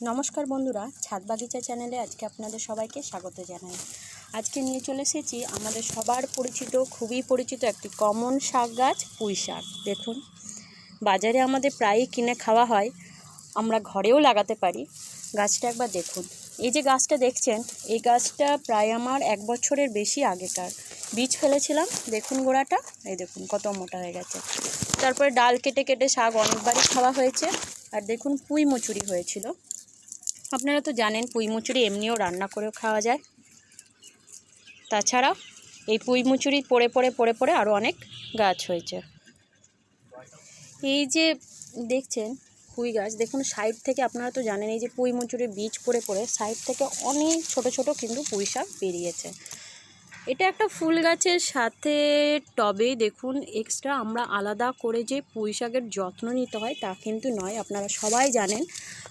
নমস্কার বন্ধুরা, ছাদ বাগিচা চ্যানেলে আজকে আপনাদের সবাইকে স্বাগত জানাই। আজকে নিয়ে চলে এসেছি আমাদের সবার পরিচিত, খুবই পরিচিত একটি কমন শাক গাছ, পুঁই শাক। দেখুন, বাজারে আমাদের প্রায়ই কিনে খাওয়া হয়, আমরা ঘরেও লাগাতে পারি। গাছটা একবার দেখুন। এই যে গাছটা দেখছেন, এই গাছটা প্রায় আমার এক বছরের বেশি আগেকার। বীজ ফেলেছিলাম, দেখুন গোড়াটা, এই দেখুন কত মোটা হয়ে গেছে। তারপরে ডাল কেটে কেটে শাক অনেকবারই খাওয়া হয়েছে, আর দেখুন পুঁই মুচুরি হয়েছিল। আপনারা তো জানেন পুঁই মুচুরি এমনিও রান্না করেও খাওয়া যায়। তাছাড়া এই পুঁই পরে পড়ে পড়ে পরে আরও অনেক গাছ হয়েছে। এই যে দেখছেন পুঁই গাছ, দেখুন সাইড থেকে আপনারা তো জানেন এই যে পুঁই মুচুরির বীজ পড়ে পড়ে, সাইড থেকে অনেক ছোট ছোট কিন্তু পুঁই শাক বেরিয়েছে। এটা একটা ফুল গাছের সাথে টবে দেখুন এক্সট্রা আমরা আলাদা করে যে পুঁই শাকের যত্ন নিতে হয় তা কিন্তু নয়। আপনারা সবাই জানেন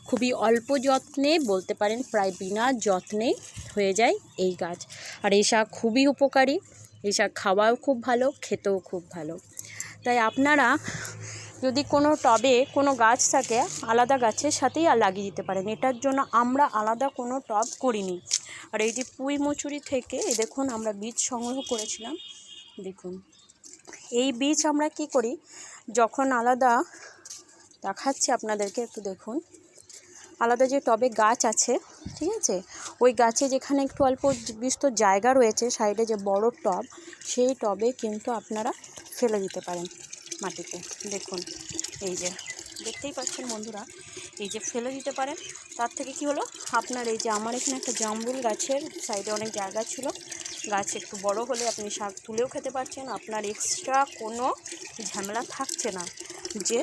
খুবই অল্প যত্নে বলতে পারেন প্রায় বিনা যত্নে হয়ে যায় এই গাছ। আর এই শাক খুবই উপকারী, এই শাক খাওয়াও খুব ভালো, খেতেও খুব ভালো। তাই আপনারা যদি কোনো টবে কোনো গাছ থাকে, আলাদা গাছের সাথেই লাগিয়ে দিতে পারেন। এটার জন্য আমরা আলাদা কোনো টব করিনি। আর এই যে পুঁই মুচুরি থেকে দেখুন আমরা বীজ সংগ্রহ করেছিলাম। দেখুন, এই বীজ আমরা কি করি? যখন আলাদা দেখাচ্ছি আপনাদেরকে, একটু দেখুন। আলাদা যে টবে গাছ আছে, ঠিক আছে? ওই গাছে যেখানে একটু অল্প বিস্তর জায়গা রয়েছে, সাইডে যে বড় টব, সেই টবে কিন্তু আপনারা ফেলে দিতে পারেন মাটিতে। দেখুন, এই যে, দেখতেই পাচ্ছেন বন্ধুরা এই যে ফেলে দিতে পারেন। তার থেকে কি হলো? আপনার এই যে আমার এখানে একটা জামরুল গাছের সাইডে অনেক জায়গা ছিল। গাছ একটু বড় হলে আপনি শাক তুলেও খেতে পারছেন। আপনার এক্সট্রা কোনো ঝামেলা থাকছে না যে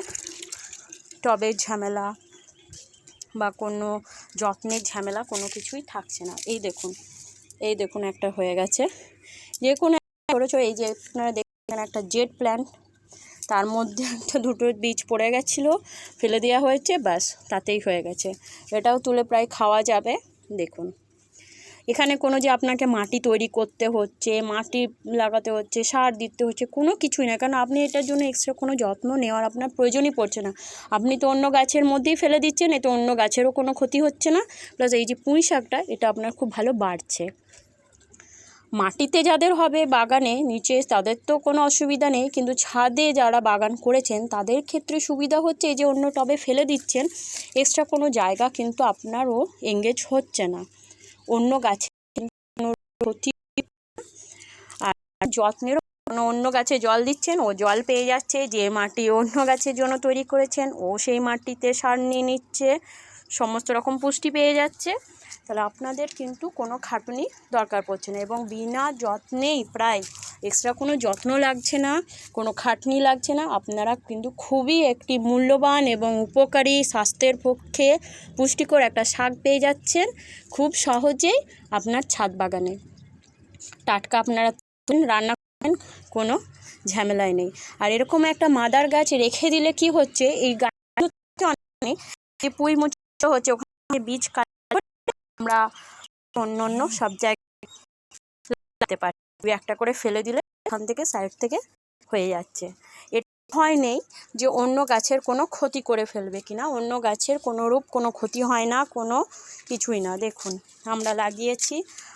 টবের ঝামেলা বা কোনো যত্নের ঝামেলা কোনো কিছুই থাকছে না। এই দেখুন এই দেখুন একটা হয়ে গেছে। যে কোনো করেছ এই যে আপনারা দেখছেন একটা জেট প্ল্যান্ট। তার মধ্যে একটা দুটো বীজ পড়ে গেছিল, ফেলে দেওয়া হয়েছে, ব্যাস, তাতেই হয়ে গেছে। এটাও তুলে প্রায় খাওয়া যাবে, দেখুন। এখানে কোনো যে আপনাকে মাটি তৈরি করতে হচ্ছে, মাটি লাগাতে হচ্ছে, সার দিতে হচ্ছে, কোনো কিছুই না। কারণ আপনি এটার জন্য এক্সট্রা কোনো যত্ন নেওয়ার আপনার প্রয়োজনই পড়ছে না। আপনি তো অন্য গাছের মধ্যেই ফেলে দিচ্ছেন, এতে অন্য গাছেরও কোনো ক্ষতি হচ্ছে না। প্লাস এই যে পুঁই শাকটা, এটা আপনার খুব ভালো বাড়ছে। মাটিতে যাদের হবে বাগানে, নিচে তাদের তো কোনো অসুবিধা নেই। কিন্তু ছাদে যারা বাগান করেছেন, তাদের ক্ষেত্রে সুবিধা হচ্ছে যে অন্য টবে ফেলে দিচ্ছেন। এক্সট্রা কোনো জায়গা কিন্তু আপনারও এঙ্গেজ হচ্ছে না। অন্য গাছে আর যত্নেরও অন্য গাছে জল দিচ্ছেন, ও জল পেয়ে যাচ্ছে। যে মাটি অন্য গাছের জন্য তৈরি করেছেন, ও সেই মাটিতে সার নিয়ে নিচ্ছে। সমস্ত রকম পুষ্টি পেয়ে যাচ্ছে, তাহলে আপনাদের কিন্তু কোনো খাটুনি দরকার পড়ছে না এবং বিনা যত্নেই প্রায় এক্সট্রা কোনো যত্ন লাগছে না, কোনো খাটনি লাগছে না, আপনারা কিন্তু খুবই একটি মূল্যবান এবং উপকারী স্বাস্থ্যের পক্ষে পুষ্টিকর একটা শাক পেয়ে যাচ্ছেন, খুব সহজেই আপনার ছাদ বাগানে। টাটকা আপনারা রান্না করেন, কোনো ঝামেলায় নেই। আর এরকম একটা মাদার গাছ রেখে দিলে কি হচ্ছে, এই গাছ যে পুঁই মুচি হচ্ছে ওখানে বীজ আমরা অন্য অন্য সব জায়গায় পারি। দুই একটা করে ফেলে দিলে এখান থেকে সাইড থেকে হয়ে যাচ্ছে। এটা ভয় নেই যে অন্য গাছের কোনো ক্ষতি করে ফেলবে কিনা অন্য গাছের কোনো রূপ, কোনো ক্ষতি হয় না, কোনো কিছুই না। দেখুন, আমরা লাগিয়েছি,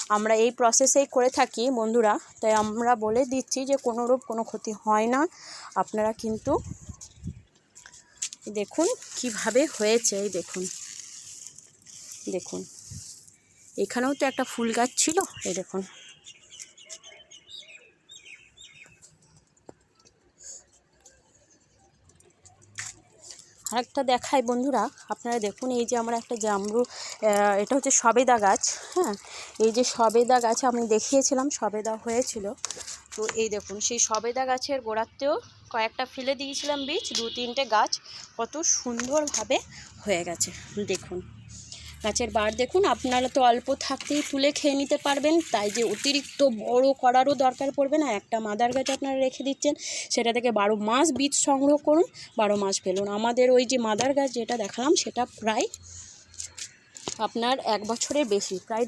আমরা এই প্রসেসেই করে থাকি বন্ধুরা। তাই আমরা বলে দিচ্ছি যে কোনো রূপ, কোনো ক্ষতি হয় না। আপনারা কিন্তু দেখুন কীভাবে হয়েছে। এই দেখুন। দেখুন। এখানেও তো একটা ফুল গাছ ছিল, এই দেখুন। আরেকটা দেখাই বন্ধুরা, আপনারা দেখুন এই যে আমার একটা জামরু এটা হচ্ছে সবেদা গাছ হ্যাঁ? এই যে সবেদা গাছ আমি দেখিয়েছিলাম, সবেদা হয়েছিল। তো এই দেখুন, সেই সবেদা গাছের গোড়াতেও কয়েকটা ফেলে দিয়েছিলাম বীজ দু তিনটে গাছ, কত সুন্দরভাবে হয়ে গেছে, দেখুন। গাছের বার দেখুন, আপনারা তো অল্প থাকতেই তুলে খেয়ে নিতে পারবেন, তাই যে অতিরিক্ত বড় করারও দরকার পড়বে না, একটা মাদার গাছ আপনারা রেখে দিচ্ছেন, সেটা থেকে বারো মাস বীজ সংগ্রহ করুন, বারো মাস ফেলুন। আমাদের ওই যে মাদার গাছ যেটা দেখালাম, সেটা প্রায় আপনার এক বছরের বেশি, প্রায়